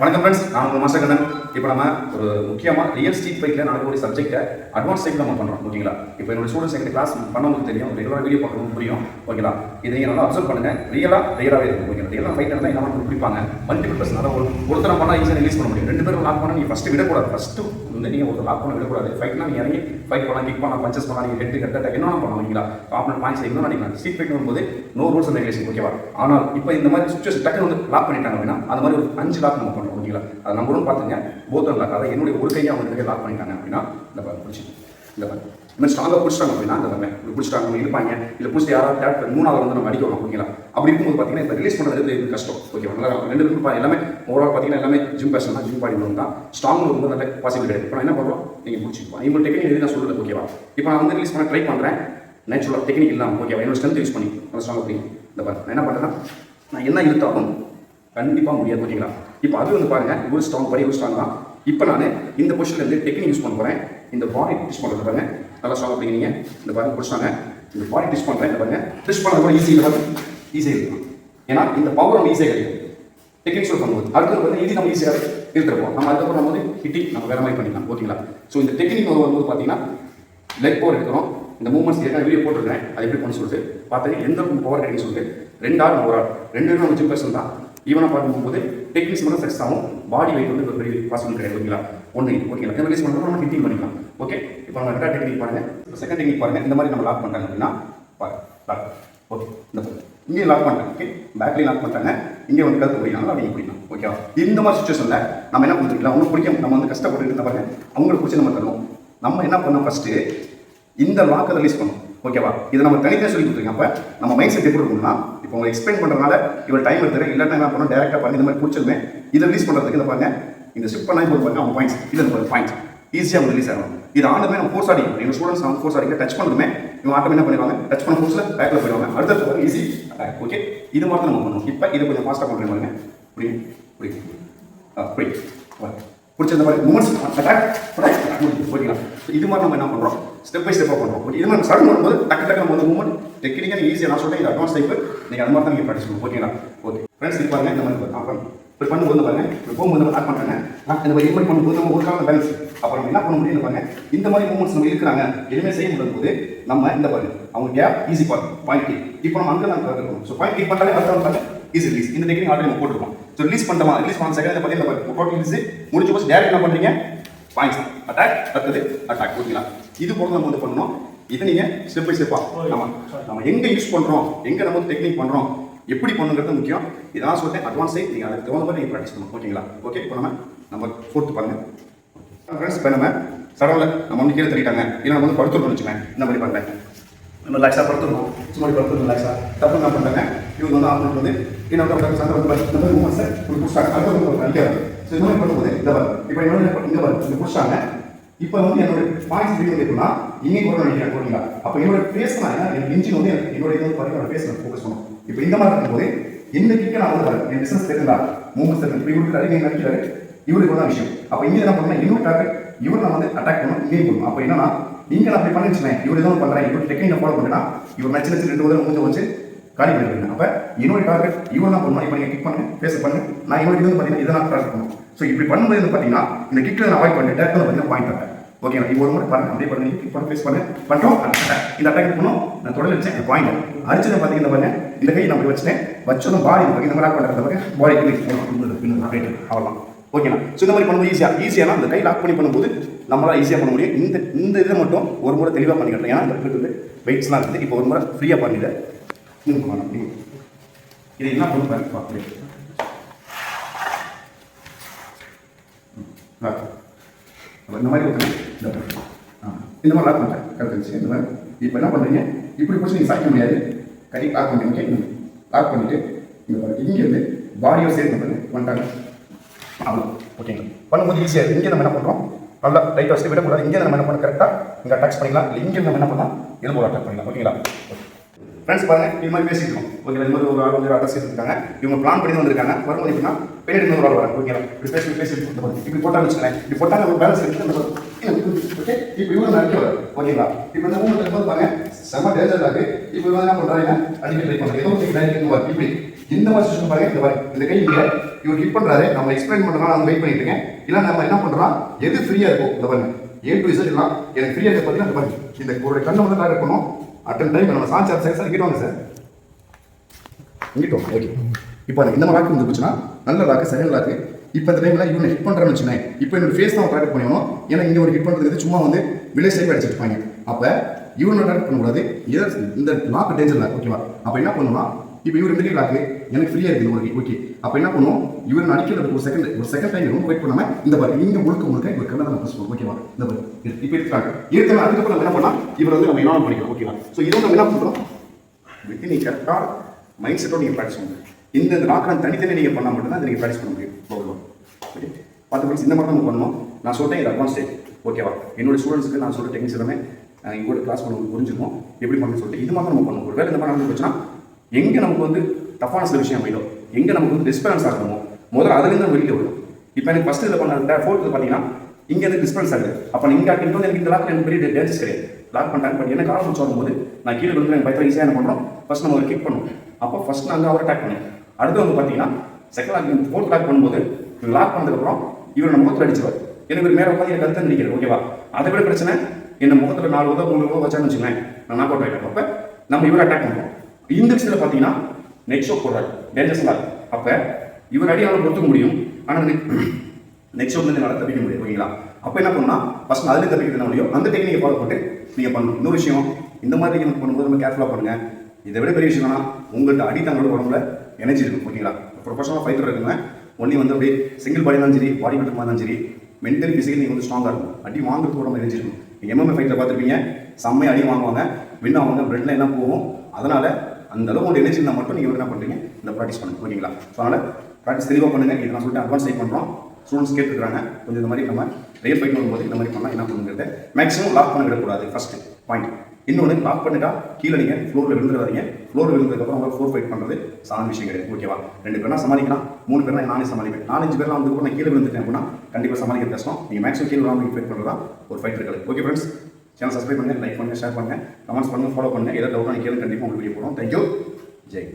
வணக்கம் ஃப்ரெண்ட்ஸ் நான் உங்கள் மாசகண்ணன் இப்போ நம்ம ஒரு முக்கியமாக ரியல் ஸ்ட்ரீட் பைக்கில் நடக்கக்கூடிய சப்ஜெக்ட்டை அட்வான்ஸ் டைப் நம்ம பண்ணுறோம் ஓகேங்களா இப்போ என்னோட ஸ்டூடெண்ட்ஸ் எங்கிட்ட கிளாஸ் பண்ணவங்களுக்கு தெரியும் ரெகுலராக வீடியோ பார்க்கணும் புரியும் ஓகேங்களா இதை நீங்கள் நல்லா அப்சர்வ் பண்ணுங்க. ரியலாக ரியலாகவே இருக்கும் ஓகேங்களா ரியலாக ஃபைட் இருந்தால் என்ன பிடிப்பாங்க மல்டிபிள் பர்சன் அதாவது ஒரு ஒருத்தர் பண்ணால் ஈஸியாக ரிலீஸ் பண்ண முடியும். ரெண்டு பேரும் லாக் பண்ணால் நீங்கள் ஃபஸ்ட்டு விடக்கூடாது. ஃபஸ்ட்டு வந்து நீங்கள் ஒரு லாக் பண்ண விடக்கூடாது. ஃபைட்னா நீங்கள் இறங்கி ஃபைட் பண்ணலாம் கிக் பண்ணலாம் பஞ்சஸ் பண்ணலாம் நீங்கள் ஹெட் கட்ட என்ன பண்ணலாம் ஓகேங்களா ஆப்னட் பாயிண்ட்ஸ் என்ன நினைக்கலாம் ஸ்ட்ரீட் ஃபைட் வரும்போது நோ ரூல்ஸ் அண்ட் ரெகுலேஷன் ஓகேவா ஆனால் இப்போ இந்த மாதிரி சுச்சுவேஷன் டக்குன்னு வந்து லாக் பண்ணிட்டாங்க அப்படின்னா அந்த மாதிரி ஒரு அஞ்சு லாக் நம்ம பண்ணுறோம் ஓகேங்களா அது நம்பரும் பார்த்துங்க. போத்தன் லாக் அதாவது என்னுடைய ஒரு கையை அவங்க லாக் பண்ணிட்டாங்க அப்படின்னா இந்த பாரு பிடிச்சி இந்த பாரு இந்த ஸ்ட்ராங்காக பிடிச்சிட்டாங்க அப்படின்னா அந்த பாருங்க. இப்படி பிடிச்சிட்டாங்க அவங்க இழுப்பாங்க. இல்லை பிடிச்சி யாராவது டேட் மூணாவது வந்து நம்ம அடிக்கணும் ஓகேங்களா அப்படி இருக்கும்போது பார்த்தீங்கன்னா இப்போ ரிலீஸ் பண்ணுறது கஷ்டம். ஓகேவா நல்லா ரெண்டு பேரும் எல்லாமே ஓவரால் பார்த்தீங்கன்னா எல்லாமே ஜிம் பேசணும் ஜிம் பாடி வரும் தான். ஸ்ட்ராங் ரொம்ப நல்ல பாசிபிள் கிடையாது இப்போ நான் என்ன பண்ணுறோம் நீங்கள் பிடிச்சிப்போம் இவங்க டெக்னிக் எது நான் சொல்கிறது ஓகேவா இப்போ நான் வந்து ரிலீஸ் பண்ண ட்ரை பண்ணுறேன் நேச்சுரலாக டெக்னிக் இல்லாமல் ஓகேவா என்னோட ஸ்ட்ரென்த் யூஸ் பண்ணி நல்லா ஸ்ட்ராங் பண்ணி இந்த பாருங்க. நான் என்ன பண்ணுறேன்னா நான் என்ன இழுத்தாலும் கண்டிப்பாக முடியாது. ஓகேங்களா இப்போ அது வந்து பாருங்க ஒரு ஸ்ட்ராங் படி இவ்வளோ ஸ்ட்ராங் தான் இப்போ நான் இந்த பொசிஷன்ல இருந்து டெக்னிக் யூஸ் பண்ண போகிறேன் இந்த பாடி டிஷ் பண்ணுறது பாருங்க. நல்லா ஸ்ட்ராங் அப்படிங்கிறீங்க இந்த பாருங்க பிடிச்சாங்க இந்த பாடி டிஷ் பண்ணுறேன் இந்த பாருங்க டிஷ் பண்ணது கூட ஈஸி பாருங்க ஈஸியாக இருக்கும். ஏன்னா இந்த பவர் நம்ம ஈஸியாக கிடைக்கும். டெக்னிக்ஸ் பண்ணும்போது. அடுத்தது வந்து ஈஸி நம்ம ஈஸியாக இருந்துருப்போம் நம்ம அதுக்கப்புறம் நம்ம வந்து ஹிட்டிங் நம்ம வேற மாதிரி பண்ணிக்கலாம். ஓகேங்களா ஸோ இந்த டெக்னிக் வரும்போது பார்த்தீங்கன்னா லெக் பவர் எடுக்கிறோம். இந்த மூவ்மெண்ட்ஸ் ஏற்கனவே வீடியோ போட்டிருக்கேன் அது எப்படி பண்ண சொல்லிட்டு பார்த்தீங்கன்னா எந்த பவர் கிடைக்கும் சொல்லிட்டு ரெண்டு ஆள் ஒரு ஆள். ரெண்டு நம்ம ஜிம் பர்சன் தான் ஈவனாக பார்க்கும்போது டெக்னிக்ஸ் மட்டும் சக்ஸ் ஆகும் பாடி வெயிட் வந்து ஒரு பெரிய பாசிபிள் கிடையாது ஓகேங்களா ஒன்று ஓகேங்களா இதை ரிலீஸ் பண்ணுறோம் நம்ம ஹிட்டிங் பண்ணிக்கலாம் ஓகே இப்போ நம்ம ரெண்டாவது டெக்னிக் பாருங்க. செகண்ட் டெக்னிக் பாருங்க. இந்த மாதிரி நம்ம லாக் பண்ணுறாங்க அப்படின்னா பாருங்க லாக் ஓகே இந்த பாருங்க. இங்கே லாக் பண்ணுறாங்க ஓகே பேக்லேயும் லாக் பண்ணுறாங்க இங்கே வந்து கருத்து பிடிக்கலாம் அப்படிங்க பிடிக்கலாம் ஓகேவா இந்த மாதிரி சுச்சுவேஷனில் நம்ம என்ன கொடுத்துருக்கலாம்? அவங்களுக்கு பிடிக்கும் நம்ம வந்து கஷ்டப்பட்டு இருந்த பாருங்க அவங்களுக்கு பிடிச்சி நம்ம தரணும் நம்ம என்ன பண்ணோம் ஃபஸ்ட்டு இந்த லாக்கை ரிலீஸ் பண்ணணும் ஓகேவா? இதை நம்ம தனித்தனியாக சொல்லி கொடுத்துருக்கோம் அப்போ நம்ம மைண்ட் செட் எப்படி இருக்கணும்னா இப்போ உங்களுக்கு எக்ஸ்பிளைன் பண்ணுறதுனால இவ்வளோ டைம் எடுத்துறேன் இல்லைன்னா என்ன பண்ணணும்? டேரெக்டாக பண்ணி இந்த மாதிரி பிடிச்சிருமே. இதை ரிலீஸ் பண்ணுறதுக்கு இதை பாருங்க இந்த ஷிஃப்ட் பண்ணி இப்போ பாருங்க அவங்க பாயிண்ட்ஸ் இது ஒரு பாயிண்ட்ஸ் ஈஸியாக அவங்க ரிலீஸ் ஆகணும் இது ஆண்டுமே நம்ம ஃபோர்ஸ் அடிக்கணும் எங்கள் ஸ்டூடெண்ட்ஸ் வந்து ஃபோர்ஸ் அடிக்க டச் பண்ணுமே இவங்க ஆட்டம் என்ன பண்ணுவாங்க டச் பண்ண ஃபோர்ஸில் பேக்கில் போயிடுவாங்க. அடுத்த ஈஸி அட்டாக் ஓகே இது மாதிரி தான் நம்ம பண்ணணும். இப்போ இதை கொஞ்சம் ஃபாஸ்ட்டாக பண்ணுறேன் பாருங்க. புரியும் புரியும் ஆ பிடிச்சிருந்த மாதிரி மூமெண்ட்ஸ் அட்டாக் ஓகேங்களா இது மாதிரி நம்ம என்ன பண்ணுறோம் ஸ்டெப் பை ஸ்டெப்பாக பண்ணுறோம் ஓகே இது மாதிரி சடன் பண்ணும்போது டக்கு டக்கு நம்ம வந்து மூமெண்ட் டெக்னிக்காக ஈஸியாக நான் சொல்கிறேன் இது அட்வான்ஸ் டைப் நீங்கள் அது மாதிரி தான் நீங்கள் ப்ராக்டிஸ் பண்ணுவோம் ஓகேங்களா ஓகே ஃப்ரெண்ட்ஸ் இது பாருங்க இந்த மாதிரி அப்புறம் இப்போ பண்ணும்போது பாருங்க இப்போ போகும்போது நம்ம ஸ்டார்ட் பண்ணுறாங்க இந்த மாதிரி எப்படி பண்ணும்போது நம்ம ஒரு காலம் பேலன்ஸ் அப்புறம் நம்ம என்ன பண்ண முடியும் பாருங்க. இந்த மாதிரி மூமெண்ட்ஸ் நம்ம இருக்கிறாங்க எதுவுமே செய்ய முடியும் போது நம்ம இந்த பாருங்க அவங்க கேப் ஈஸி பாருங்க. பாயிண்ட் கீ இப்போ நம்ம அங்கே தான் இருக்கணும் ஸோ பாயிண்ட் கீ பண்ணாலே அடுத்த வந்து ஈஸி ரிலீஸ் இந்த டெக்னிக் ஆல்ரெடி நம்ம போட்டுருக்கோம். ஸோ ரிலீஸ் பண்ணுறோமா ரிலீஸ் பண்ண செகண்ட் பார்த்தீங்கன்னா டோட்டல் ரிலீஸ் முடிஞ்ச போது டேரக்ட் என்ன பண்ணுறீங்க பாயிண்ட்ஸ் அட்டாக் அடுத்தது அட்டாக் ஓகேங்களா இது போல நம்ம வந்து பண்ணணும். இதை நீங்கள் ஸ்டெப் பை ஸ்டெப்பாக நம்ம நம்ம எங்கே யூஸ் பண்ணுறோம் எங்கே நம்ம வந்து டெக்னிக் பண்ணுறோம் எப்படி பண்ணுங்கிறது முக்கியம். இதெல்லாம் சொல்லிட்டேன் அட்வான்ஸே நீங்கள் அதுக்கு தகுந்த மாதிரி நீங்கள் ப்ராக்டிஸ் பண்ணணும். ஓகேங்களா ஓகே இப்போ நம்ம நம்பர் ஃபோர்த்து பாருங்க. ஃப்ரெண்ட்ஸ் இப்போ நம்ம சடனில் நம்ம வந்து கீழே தள்ளிட்டாங்க. இல்லை நம்ம வந்து படுத்துருக்கோம்னு வச்சுக்கோங்க. இந்த மாதிரி பண்ணுறேன் நம்ம ரிலாக்ஸாக படுத்துருக்கோம். சும்மா படுத்துருக்கோம் ரிலாக்ஸாக தப்பு என்ன பண்ணுறாங்க இவங்க வந்து ஆப்ரேட் வந்து இன்னொரு டாக்டர் சண்டை வந்து இந்த மாதிரி மூமெண்ட்ஸை இப்படி புடிச்சாங்க அது வந்து ஒரு நல்ல ஸோ இந்த மாதிரி பண்ணும்போது இந்த பாரு இப்போ என்னோட இந்த பாரு இந்த புடிச்சாங்க இப்போ வந்து என்னோட பாயிண்ட்ஸ் வீடியோ இருக்குன்னா இன்னைக்கு ஒரு நினைக்கிறேன் போறீங்களா அப்போ என்னோட பேசினா நான் என் இன்ஜின் வந்து எனக்கு என்னோட இது வந்து பார்த்தீங்கன்னா பேசணும் ஃபோக்கஸ் பண்ணும் இப்போ இந்த மாதிரி இருக்கும்போது இந்த கிட்ட நான் வந்து என் பிசினஸ் தெரியுங்களா மூணு செகண்ட் இப்போ இவருக்கு நீங்க நினைக்கிறாரு இவருக்கு தான் விஷயம் அப்போ இங்கே என்ன பண்ணணும் இன்னொரு டார்கெட் இவர் நான் வந்து அட்டாக் பண்ணணும் இங்கே பண்ணணும் அப்போ என்னன்னா நீங்க நான் அப்படி பண்ணி வச்சுக்கேன் இவர் எதுவும் பண்றேன் இவர் டெக்னிக்கை ஃபாலோ பண்ணுறேன்னா இவர் நச்சு நச்சு ரெண்டு முதல் மூஞ்ச வச்சு காலி பண்ணிருக்கேன் அப்போ என்னோட டார்கெட் இவன் தான் பண்ணணும் இப்போ நீங்கள் கிக் பண்ணுங்க ஃபேஸ் பண்ணுங்க. நான் இவருக்கு வந்து பார்த்தீங்கன்னா இதை நான் டார்கெட் பண்ணணும் ஸோ இப்படி பண்ணும்போது வந்து பார்த்தீங்கன்னா இந்த கிக்கில் நான் அவாய்ட் பண்ணிட்டு டேரக்டாக பார்த்தீங்கன்னா பாயிண்ட் ஆட்டேன் ஓகே நான் ஒரு முறை பாருங்க அப்படியே பண்ணுங்க. கிளிக் பண்ண ஃபேஸ் பண்ண. பண்ணுறோம் இந்த அட்டாக் பண்ணணும் நான் தொடர்ந்து வச்சேன் இந்த பாயிண்ட் அடிச்சதை பார்த்தீங்கன்னா பாருங்க. இந்த கை நான் இப்படி வச்சுட்டேன். வச்சதும் பாடி இந்த மாதிரி பண்ணுறது பாருங்க. பாடி கிளிக் அவ்வளோதான் ஓகேண்ணா ஸோ இந்த மாதிரி பண்ணும்போது ஈஸியாக ஈஸியாக அந்த கை லாக் பண்ணி பண்ணும்போது நம்மளால் ஈஸியாக பண்ண முடியும். இந்த இந்த இதை மட்டும் ஒரு முறை தெளிவாக பண்ணிக்கிறேன் ஏன்னா இந்த வந்து வெயிட்ஸ்லாம் இருக்குது. இப்போ ஒரு முறை ஃப்ரீயாக பண்ணிடுறேன் இன்னும் பண்ணலாம் முடியும். இது என்ன பண்ணு பாருங்க பார்த்து இந்த மாதிரி ஒரு இந்த ஆ, இந்த மாதிரி லாக் பண்ணுறேன் கரெக்ட் இந்த மாதிரி. இப்போ என்ன பண்ணுறீங்க இப்படி பிடிச்சி நீங்கள் சாய்க்க முடியாது. கை லாக் பண்ணுறீங்க லாக் பண்ணிட்டு இந்த பாருங்க. இங்கேருந்து பாடியோ சேவ் பண்ணுறது பண்ணிட்டாங்க. அவ்வளோ ஓகேங்களா பண்ணும்போது ஈஸியாக இங்கே நம்ம என்ன பண்ணுறோம் நல்லா லைட் வசதி விடக்கூடாது. இங்கே நம்ம என்ன பண்ண கரெக்டாக இங்கே அட்டாக்ஸ் பண்ணிக்கலாம். இல்லை இங்கே நம்ம என்ன பண்ணலாம்? எலும்பு அட்டாக் பண்ணிக்கலாம். ஓகேங்களா ஃப்ரெண்ட்ஸ் பாருங்க இது மாதிரி பேசிட்டு இருக்கோம். ஓகே இந்த மாதிரி ஒரு ஆள் வந்து அட்ரஸ் இருக்காங்க இவங்க பிளான் பண்ணி வந்திருக்காங்க. வரும்போது எப்படின்னா பேர் இருந்து ஒரு ஆள் வராங்க. ஓகேங்களா இப்படி பேசி பேசி இப்படி போட்டாங்க வச்சுக்கலாம் இப்படி போட்டாங்க ஒரு பேலன்ஸ் இருக்கு ஓகே இப்போ இவங்க நடிக்க வர ஓகேங்களா இப்போ இந்த மூணு இருக்கும்போது பாருங்க செம்ம டேஞ்சர் ஆகுது இப்போ இவங்க என்ன பண்றாங்க அடிக்க ட்ரை பண்றாங்க. ஏதோ ஒரு இப்படி இந்த மாதிரி சுச்சுவேஷன் பாருங்க இந்த மாதிரி. இந்த கை இங்க இவர் ஹிட் பண்றாரு. நம்ம எக்ஸ்பிளைன் பண்றதுனால நான் வெயிட் பண்ணிட்டு இருக்கேன். இல்லை நம்ம என்ன பண்றோம் எது ஃப்ரீயா இருக்கும் இந்த பாருங்க. ஏ டு இசட் எல்லாம் எனக்கு ஃப்ரீயா இருக்க பார்த்தீங்கன்னா இந்த பாருங்க. இந்த ஒரு கண்ணை வந்து டார்கெட் இருக்கணும் அட்டன் டைம் நம்ம சான்ஸ் சார் சார் இங்கிட்டு வாங்க சார். இங்கிட்டு வாங்க ஓகே இப்போ எனக்கு இந்த மாதிரி லாக் வந்து போச்சுன்னா நல்ல லாக்கு செகண்ட் லாக்கு இப்போ இந்த டைமில் இவனை ஹிட் பண்ணுறேன்னு வச்சுக்கேன் இப்போ என்னோட ஃபேஸ் தான் டார்கெட் பண்ணணும் ஏன்னா இங்கே ஒரு ஹிட் பண்ணுறது சும்மா வந்து வில்லேஜ் சைட் அடிச்சிருப்பாங்க அப்போ இவனை டார்கெட் பண்ணக்கூடாது. இதை இந்த லாக்கு டேஞ்சர் லாக் ஓகேவா அப்போ என்ன பண்ணுவோம்னா இப்போ இவர் மிடில் லாக்கு எனக்கு ஃப்ரீயாக இருக்குது. Okay okay. அப்போ என்ன பண்ணுவோம்? இவர் நடிக்கிறதுக்கு ஒரு செகண்ட் ஒரு செகண்ட் டைம் ரொம்ப வெயிட் பண்ணாமல் இந்த பாரு இங்கே முழுக்க முழுக்க இவர் கண்ணை நம்ம பேசுவோம் பண்ணுவோம். ஓகேவா இந்த பாரு இப்போ இருக்காங்க இருக்காங்க அதுக்கப்புறம் நம்ம என்ன பண்ணலாம்? இவர் வந்து நம்ம என்ன பண்ணிக்கலாம். ஓகேவா ஸோ இதை நம்ம என்ன பண்ணுறோம் வித்து நீ கரெக்டாக மைண்ட் செட்டோட நீங்கள் ப்ராக்டிஸ் பண்ணுங்க. இந்த இந்த லாக்கெலாம் தனித்தனி நீங்கள் பண்ணால் மட்டும்தான் அதை நீங்கள் ப்ராக்டிஸ் பண்ண முடியும். ஓகேவா ஓகே பத்து ஃப்ரெண்ட்ஸ் இந்த மாதிரி தான் நம்ம பண்ணணும். நான் சொல்லிட்டேன் இது அட்வான்ஸ் ஸ்டேஜ் ஓகேவா என்னோட ஸ்டூடெண்ட்ஸுக்கு நான் சொல்கிற டெக்னிக்ஸ் எல்லாமே இங்கோட கிளாஸ் பண்ண புரிஞ்சுக்கும் எப்படி பண்ணணும்னு சொல்லிட்டு இது மாதிரி நம்ம பண்ணணும். ஒரு வேலை இந்த மாதிரி நடந்து போச்சுன்னா எங்கே நமக்கு வந்து தப்பான சில விஷயம் போயிடும் எங்கே நமக்கு வந்து டிஸ்பேலன்ஸ் ஆகணுமோ முதல்ல அதுலேருந்து நம்ம வெளியே வரும். இப்போ எனக்கு ஃபஸ்ட்டு இதில் பண்ண ஃபோர்த்து பார்த்தீங்கன்னா இங்கே எனக்கு டிஸ்பென்ஸ் ஆகுது. அப்போ இங்கே ஆக்கிட்டு வந்து எனக்கு இந்த லாக் எனக்கு பெரிய டேஞ்சஸ் கிடையாது. லாக் பண்ணிட்டாங்க பட் எனக்கு ஆரம்பிச்சு வரும்போது நான் கீழே வந்து எனக்கு பயத்தில் ஈஸியாக என்ன பண்ணுறோம் ஃபஸ்ட் நம்ம ஒரு கிக் பண்ணுவோம். அப்போ ஃபஸ்ட் நாங்கள் அவரை அட்டாக் பண்ணுவோம் அடுத்து வந்து பார்த்தீங்கன்னா செகண்ட் லாக் ஃபோர்த் லாக் பண்ணும்போது லாக் பண்ணதுக்கப்புறம் இவர் நம்ம முகத்தில் அடிச்சிருவார். எனக்கு ஒரு மேலே உட்காந்து எனக்கு கருத்து நிற்கிறது ஓகேவா அதை விட பிரச்சனை என்ன முகத்தில் நாலு உதவ மூணு உதவ வச்சான்னு வச்சுக்கோங்களேன் நான் நாக் அவுட் ஆகிட்டேன் அப்போ நம்ம இவரை அட்டாக் பண்ணுறோம் இந்த விஷயத்தில் பார்த்தீங்கன்னா நெக் ஷோ போடுறாரு டேஞ்சர்ஸ்லாம் அப்போ இவர் அடியாலும் பொறுத்துக்க முடியும். ஆனால் நெக்ஸ்ட் வந்து என்னால் தப்பிக்க முடியும் ஓகேங்களா? அப்போ என்ன பண்ணா ஃபர்ஸ்ட் அதில் தப்பிக்கிறது என்ன முடியும் அந்த டெக்னிக்கை ஃபாலோ போட்டு நீங்கள் பண்ணணும். இன்னொரு விஷயம் இந்த மாதிரி நீங்கள் பண்ணும்போது நம்ம கேர்ஃபுல்லாக பண்ணுங்கள் இதை விட பெரிய விஷயம் என்னன்னா உங்கள்கிட்ட அடி தங்களோட உடம்புல எனர்ஜி இருக்கும் ஓகேங்களா? ப்ரொஃபஷனலாக ஃபைட்டர் இருக்குங்க. ஒன்லி வந்து அப்படியே சிங்கிள் பாடி தான் சரி பாடி பில்டர் இருந்தாலும் சரி மென்டலி ஃபிசிக்கலி நீங்கள் வந்து ஸ்ட்ராங்காக இருக்கும் அடி வாங்குறதுக்கு உடம்பு எனர்ஜி இருக்கும் நீங்கள் எம்எம்ஏ ஃபைட்டில் பார்த்துருப்பீங்க. செம்மையாக அடி வாங்குவாங்க. வின் ஆவாங்க. பிரெட்ல என்ன போகும். அதனால் அந்த அளவு உங்களோட எனர்ஜி இருந்தால் மட்டும் நீங்கள் என்ன பண்ணுறீங்க இந்த ப்ராக்டிஸ் பண்ணுங்க. ஓகேங்களா ஸோ அதனால் ப்ராக்டிஸ் தெளிவாக பண்ணுங்க. இது நான் சொல்லிட்டு அட்வான்ஸ் டைப் பண்ணுறோம் ஸ்டூடெண்ட்ஸ் கேட்டுருக்காங்க கொஞ்சம் இந்த மாதிரி நம்ம ரியல் ஃபைட் பண்ணும்போது இந்த மாதிரி பண்ணால் என்ன பண்ணுங்கிறது மேக்ஸிமம் லாக் பண்ண விடக்கூடாது ஃபர்ஸ்ட் பாயிண்ட் இன்னொன்று லாக் பண்ணிட்டா கீழே நீங்கள் ஃப்ளோரில் விழுந்துடாதீங்க. ஃப்ளோர் விழுந்ததுக்கப்புறம் உங்களுக்கு ஃபோர் ஃபைட் பண்ணுறது சாதாரண விஷயம் கிடையாது. ஓகேவா ரெண்டு பேர்னா சமாளிக்கலாம். மூணு பேர்னா நானே சமாளிப்பேன். நாலஞ்சு பேர்லாம் வந்து நான் கீழே விழுந்துட்டேன் அப்படின்னா கண்டிப்பாக சமாளிக்க கஷ்டம். நீங்கள் மேக்ஸிமம் கீழே விழாமல் ஃபைட் பண்ணுறதா ஒரு ஃபைட் இருக்காது. ஓகே ஃப்ரெண்ட்ஸ் சேனல் சப்ஸ்கிரைப் பண்ணுங்கள் லைக் பண்ணுங்கள் ஷேர் பண்ணுங்கள் கமெண்ட்ஸ் பண்ணுங்கள் ஃபாலோ பண்ணுங்கள் ஏதாவது டவுட் நீங்கள் கேள்வி கண்டிப்பாக உங்களுக்கு வீடியோ போகிறோம் தேங்க்யூ ஜெய்